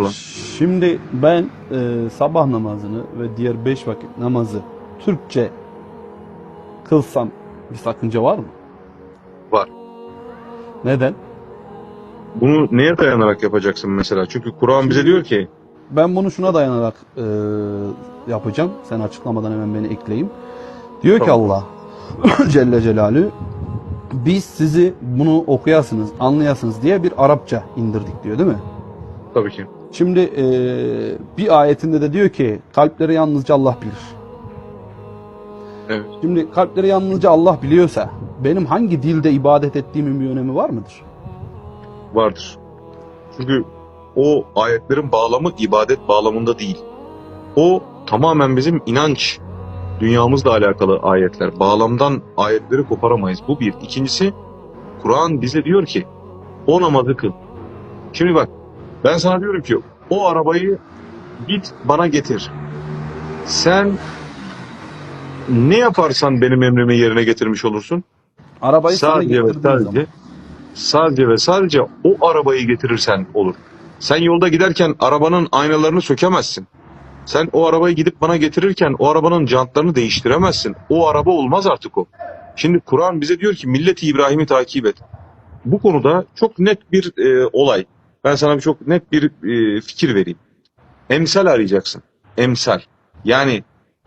olan. Şimdi ben e, sabah namazını ve diğer beş vakit namazı Türkçe kılsam bir sakınca var mı? Var. Neden? Bunu neye dayanarak yapacaksın mesela? Çünkü Kur'an bize diyor ki Ben bunu şuna dayanarak e, yapacağım. Sen açıklamadan hemen beni ekleyeyim. Diyor ki. Allah Celle Celaluhu biz sizi bunu okuyasınız, anlayasınız diye bir Arapça indirdik diyor değil mi? tabii ki. Şimdi e, bir ayetinde de diyor ki kalpleri yalnızca Allah bilir. Evet. Şimdi kalpleri yalnızca Allah biliyorsa benim hangi dilde ibadet ettiğimin bir önemi var mıdır? Vardır. Çünkü o ayetlerin bağlamı ibadet bağlamında değil. O tamamen bizim inanç dünyamızla alakalı ayetler. Bağlamdan ayetleri koparamayız. Bu bir. İkincisi Kur'an bize diyor ki o namazı kıl. Şimdi bak ben sana diyorum ki o arabayı git bana getir. Sen ne yaparsan benim emrimi yerine getirmiş olursun. Arabayı sana sadece ve zaman. sadece sadece ve sadece o arabayı getirirsen olur. Sen yolda giderken arabanın aynalarını sökemezsin. Sen o arabayı gidip bana getirirken o arabanın jantlarını değiştiremezsin. O araba olmaz artık o. Şimdi Kur'an bize diyor ki milleti İbrahim'i takip et. Bu konuda çok net bir e, olay. Ben sana bir çok net bir e, fikir vereyim. Emsal arayacaksın. Emsal. Yani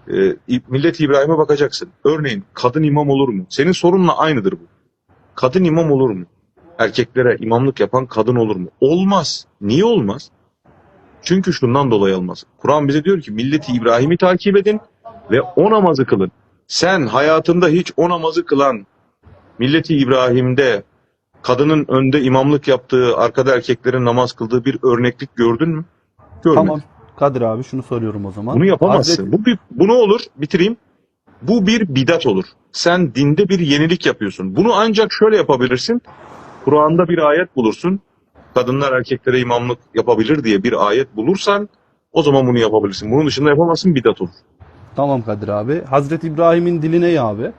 e, millet İbrahim'e bakacaksın. Örneğin kadın imam olur mu? Senin sorunla aynıdır bu. Kadın imam olur mu? Erkeklere imamlık yapan kadın olur mu? Olmaz. Niye olmaz? Çünkü şundan dolayı olmaz. Kur'an bize diyor ki milleti İbrahim'i takip edin ve o namazı kılın. Sen hayatında hiç o namazı kılan milleti İbrahim'de kadının önde imamlık yaptığı, arkada erkeklerin namaz kıldığı bir örneklik gördün mü? Görmedin. Tamam Kadir abi şunu soruyorum o zaman. Bunu yapamazsın. Hazreti- Bu, bir, bu ne olur? Bitireyim. Bu bir bidat olur. Sen dinde bir yenilik yapıyorsun. Bunu ancak şöyle yapabilirsin. Kur'an'da bir ayet bulursun. Kadınlar erkeklere imamlık yapabilir diye bir ayet bulursan o zaman bunu yapabilirsin. Bunun dışında yapamazsın bidat olur. Tamam Kadir abi. Hazreti İbrahim'in dili ne ya abi?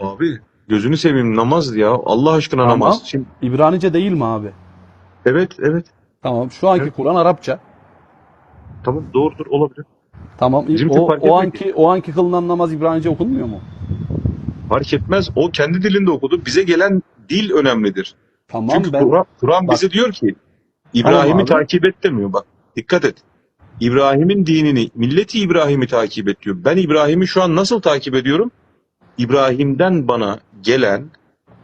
Abi gözünü seveyim namaz ya. Allah aşkına Tamam. namaz. Şimdi, İbranice değil mi abi? evet evet. Tamam. Şu anki Evet. Kur'an Arapça. Tamam doğrudur olabilir. Tamam. Bizim o, fark o etmiyor anki o anki kılınan namaz İbranice okunmuyor mu? Fark etmez. O kendi dilinde okudu. Bize gelen dil önemlidir. Tamam Çünkü ben Kur'an, Kur'an Bak. bize diyor ki İbrahim'i abi. takip et demiyor bak. Dikkat et. İbrahim'in dinini, milleti İbrahim'i takip et diyor. Ben İbrahim'i şu an nasıl takip ediyorum? İbrahim'den bana gelen,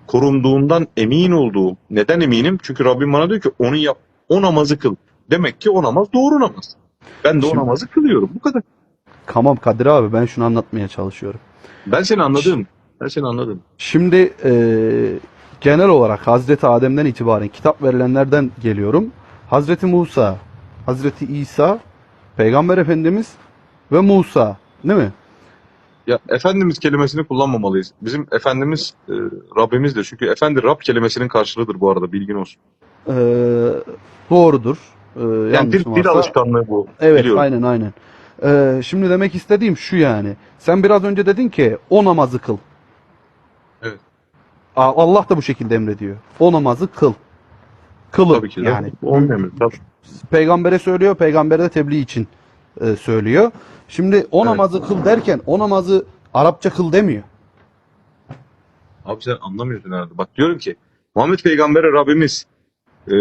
korunduğundan emin olduğum. Neden eminim? Çünkü Rabbim bana diyor ki onu yap, o namazı kıl. Demek ki o namaz doğru namaz. Ben de o Şimdi- namazı kılıyorum. Bu kadar. tamam Kadir abi ben şunu anlatmaya çalışıyorum. Ben seni anladım. Ben seni anladım. Şimdi eee, genel olarak Hazreti Adem'den itibaren kitap verilenlerden geliyorum. Hazreti Musa, Hazreti İsa, Peygamber Efendimiz ve Musa değil mi? Ya Efendimiz kelimesini kullanmamalıyız. Bizim Efendimiz e, Rabbimizdir. Çünkü Efendi Rab kelimesinin karşılığıdır bu arada bilgin olsun. Eee, doğrudur. Eee, Yani dil, dil alışkanlığı bu. Evet Biliyorum. aynen aynen. Eee, şimdi demek istediğim şu yani. Sen biraz önce dedin ki o namazı kıl. Evet. Aa, Allah da bu şekilde emrediyor. O namazı kıl. Kılın Tabii ki de. yani. Onun emri. Tabii. Peygambere söylüyor, peygambere de tebliğ için e, söylüyor. Şimdi o Evet. namazı kıl derken o namazı Arapça kıl demiyor. Abi sen anlamıyorsun herhalde. Bak diyorum ki Muhammed Peygamber'e Rabbimiz e,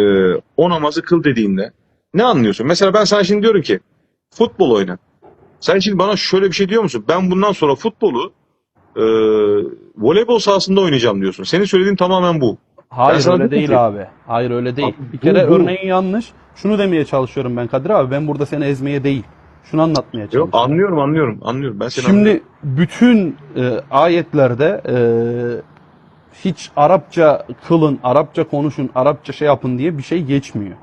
o namazı kıl dediğinde ne anlıyorsun? Mesela ben sana şimdi diyorum ki futbol oyna. Sen şimdi bana şöyle bir şey diyor musun? Ben bundan sonra futbolu e, voleybol sahasında oynayacağım diyorsun. Senin söylediğin tamamen bu. Hayır sana öyle dedim değil ki- abi. Hayır öyle değil. Abi bir bu- kere bu- örneğin yanlış. Şunu demeye çalışıyorum ben Kadir abi. Ben burada seni ezmeye değil. Şunu anlatmaya Yok çalışıyorum. anlıyorum anlıyorum anlıyorum. Ben seni anlıyorum. Şimdi bütün e, ayetlerde e, hiç Arapça kılın, Arapça konuşun, Arapça şey yapın diye bir şey geçmiyor.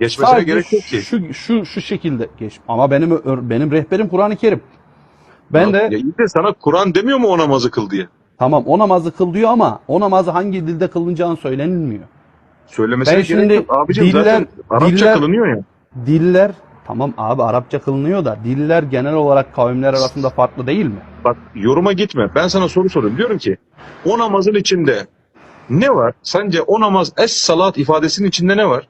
geçmesine Sadece gerek yok ki. Şu şu şu şekilde geç. Ama benim benim rehberim Kur'an-ı Kerim. Ben Ya- de ya iyi de sana Kur'an demiyor mu o namazı kıl diye? tamam o namazı kıl diyor ama o namazı hangi dilde kılınacağını söylenilmiyor. Söylemesine Ben gerek şimdi yok. Abicim diller- zaten Arapça diller- kılınıyor ya. Diller tamam abi Arapça kılınıyor da diller genel olarak kavimler arasında farklı değil mi? Bak yoruma gitme. Ben sana soru soruyorum. Diyorum ki o namazın içinde ne var? Sence o namaz es salat ifadesinin içinde ne var?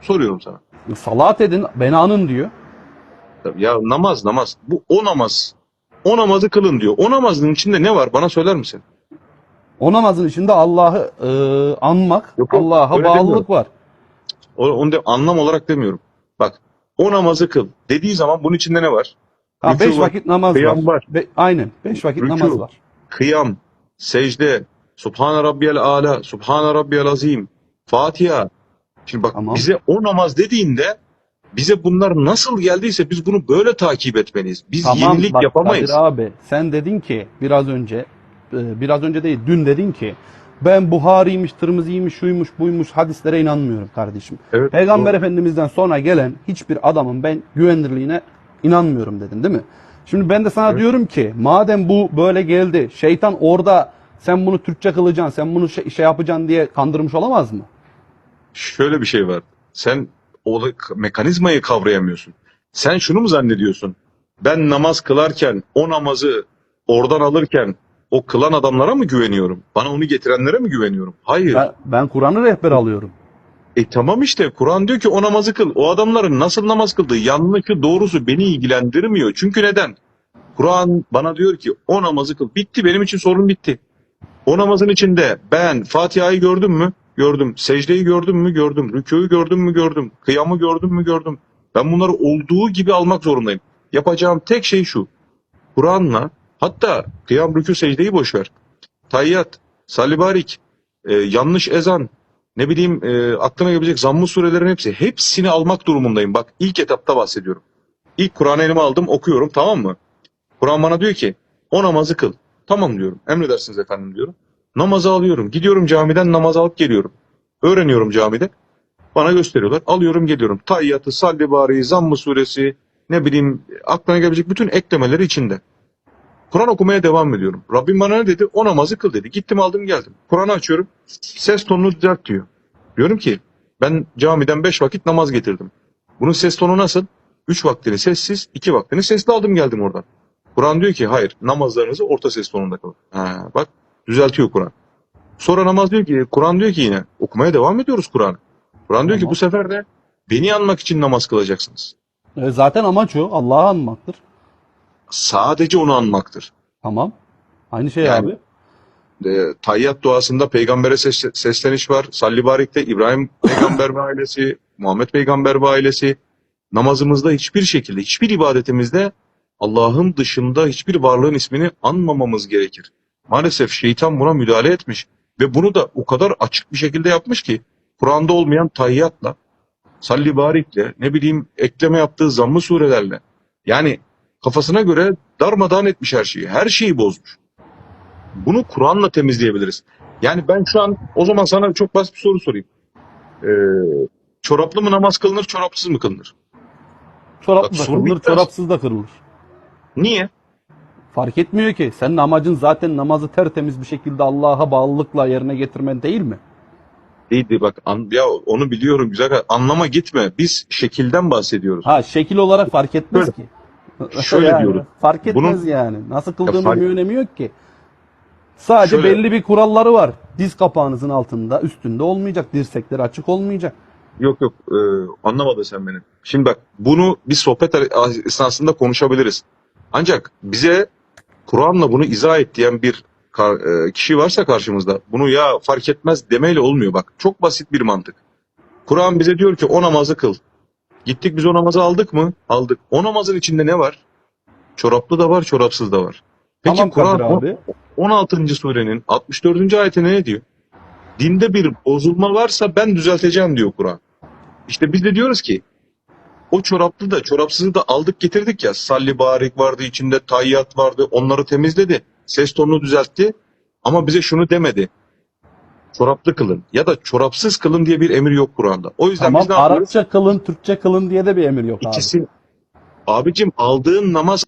Soruyorum sana. Salat edin, beni anın diyor. Ya namaz namaz. Bu o namaz. O namazı kılın diyor. O namazın içinde ne var? Bana söyler misin? O namazın içinde Allah'ı e, anmak, Allah'a bağlılık demiyorum. var. O, onu de, anlam olarak demiyorum. O namazı kıl dediği zaman bunun içinde ne var? Ha, Rükû beş var, vakit namaz kıyam var. var. Be- aynen, beş vakit Rükû. namaz var. Kıyam, secde, Subhane Rabbiyel Ala, Subhane Rabbiyel Azim, Fatiha. Şimdi bak Tamam. bize o namaz dediğinde bize bunlar nasıl geldiyse biz bunu böyle takip etmeliyiz. Biz Tamam yenilik bak yapamayız. Kadir abi sen dedin ki biraz önce e, biraz önce değil dün dedin ki ben Buhari'ymiş, Tirmizi'ymiş, şuymuş, buymuş hadislere inanmıyorum kardeşim. Evet, Peygamber doğru. Efendimiz'den sonra gelen hiçbir adamın ben güvenirliğine inanmıyorum dedin değil mi? Şimdi ben de sana Evet. diyorum ki madem bu böyle geldi şeytan orada sen bunu Türkçe kılacaksın, sen bunu şey, şey yapacaksın diye kandırmış olamaz mı? Şöyle bir şey var. Sen o mekanizmayı kavrayamıyorsun. Sen şunu mu zannediyorsun? Ben namaz kılarken o namazı oradan alırken o kılan adamlara mı güveniyorum? Bana onu getirenlere mi güveniyorum? Hayır. Ben, ben Kur'an'ı rehber alıyorum. E tamam işte Kur'an diyor ki o namazı kıl. O adamların nasıl namaz kıldığı yanlışı doğrusu beni ilgilendirmiyor. Çünkü neden? Kur'an bana diyor ki o namazı kıl. Bitti benim için sorun bitti. O namazın içinde ben Fatiha'yı gördüm mü? Gördüm. Secdeyi gördüm mü? Gördüm. Rükûyu gördüm mü? Gördüm. Kıyamı gördüm mü? Gördüm. Ben bunları olduğu gibi almak zorundayım. Yapacağım tek şey şu. Kur'an'la hatta kıyam, rükû, secdeyi boş ver. Tayyat, salibarik, e, yanlış ezan, ne bileyim e, aklına gelebilecek zammı surelerin hepsi. Hepsini almak durumundayım. Bak ilk etapta bahsediyorum. İlk Kur'an'ı elime aldım okuyorum tamam mı? Kur'an bana diyor ki o namazı kıl. Tamam diyorum. Emredersiniz efendim diyorum. Namazı alıyorum. Gidiyorum camiden namaz alıp geliyorum. Öğreniyorum camide. Bana gösteriyorlar. Alıyorum geliyorum. Tayyatı, Salli Bari, suresi, ne bileyim aklına gelebilecek bütün eklemeleri içinde. Kur'an okumaya devam ediyorum. Rabbim bana ne dedi? O namazı kıl dedi. Gittim aldım geldim. Kur'an'ı açıyorum. Ses tonunu düzelt diyor. Diyorum ki ben camiden beş vakit namaz getirdim. Bunun ses tonu nasıl? Üç vaktini sessiz, iki vaktini sesli aldım geldim oradan. Kur'an diyor ki hayır namazlarınızı orta ses tonunda kılın. Ha, bak düzeltiyor Kur'an. Sonra namaz diyor ki Kur'an diyor ki yine okumaya devam ediyoruz Kur'an'ı. Kur'an diyor ki bu sefer de beni anmak için namaz kılacaksınız. E, zaten amaç o. Allah'ı anmaktır. Sadece onu anmaktır. Tamam. Aynı şey Yani- abi. e, Tayyat duasında peygambere ses- sesleniş var. Salli Barik'te İbrahim peygamber ve ailesi, Muhammed peygamber ve ailesi. Namazımızda hiçbir şekilde, hiçbir ibadetimizde Allah'ın dışında hiçbir varlığın ismini anmamamız gerekir. Maalesef şeytan buna müdahale etmiş ve bunu da o kadar açık bir şekilde yapmış ki Kur'an'da olmayan tayyatla, salli barikle, ne bileyim ekleme yaptığı zammı surelerle yani kafasına göre darmadağın etmiş her şeyi. Her şeyi bozmuş. Bunu Kur'an'la temizleyebiliriz. Yani ben şu an o zaman sana çok basit bir soru sorayım. Ee, çoraplı mı namaz kılınır, çorapsız mı kılınır? Çoraplı Bak, da kırılır, bitmez. çorapsız da kırılır. Niye? Fark etmiyor ki. Senin amacın zaten namazı tertemiz bir şekilde Allah'a bağlılıkla yerine getirmen değil mi? Değildi bak an, ya onu biliyorum güzel anlama gitme. Biz şekilden bahsediyoruz. Ha şekil olarak fark etmez Şöyle- ki. Şöyle Yani diyorum. Fark etmez Bunun- yani. Nasıl kıldığının fark- bir önemi yok ki. Sadece Şöyle- belli bir kuralları var. Diz kapağınızın altında, üstünde olmayacak. Dirsekleri açık olmayacak. Yok yok e, anlamadın sen beni. Şimdi bak bunu bir sohbet esnasında konuşabiliriz. Ancak bize Kur'an'la bunu izah et diyen bir e, kişi varsa karşımızda bunu ya fark etmez demeyle olmuyor bak. Çok basit bir mantık. Kur'an bize diyor ki o namazı kıl. Gittik biz o namazı aldık mı? Aldık. O namazın içinde ne var? Çoraplı da var, çorapsız da var. Peki tamam Kur'an Kadir abi. 16. surenin 64. ayetine ne diyor? Dinde bir bozulma varsa ben düzelteceğim diyor Kur'an. İşte biz de diyoruz ki o çoraplı da çorapsızı da aldık getirdik ya. Salli barik vardı içinde tayyat vardı onları temizledi. Ses tonunu düzeltti ama bize şunu demedi. Çoraplı kılın ya da çorapsız kılın diye bir emir yok Kur'an'da. O yüzden Tamam biz ne yapıyoruz? Arapça kılın, Türkçe kılın diye de bir emir yok abi. İkisi abicim aldığın namaz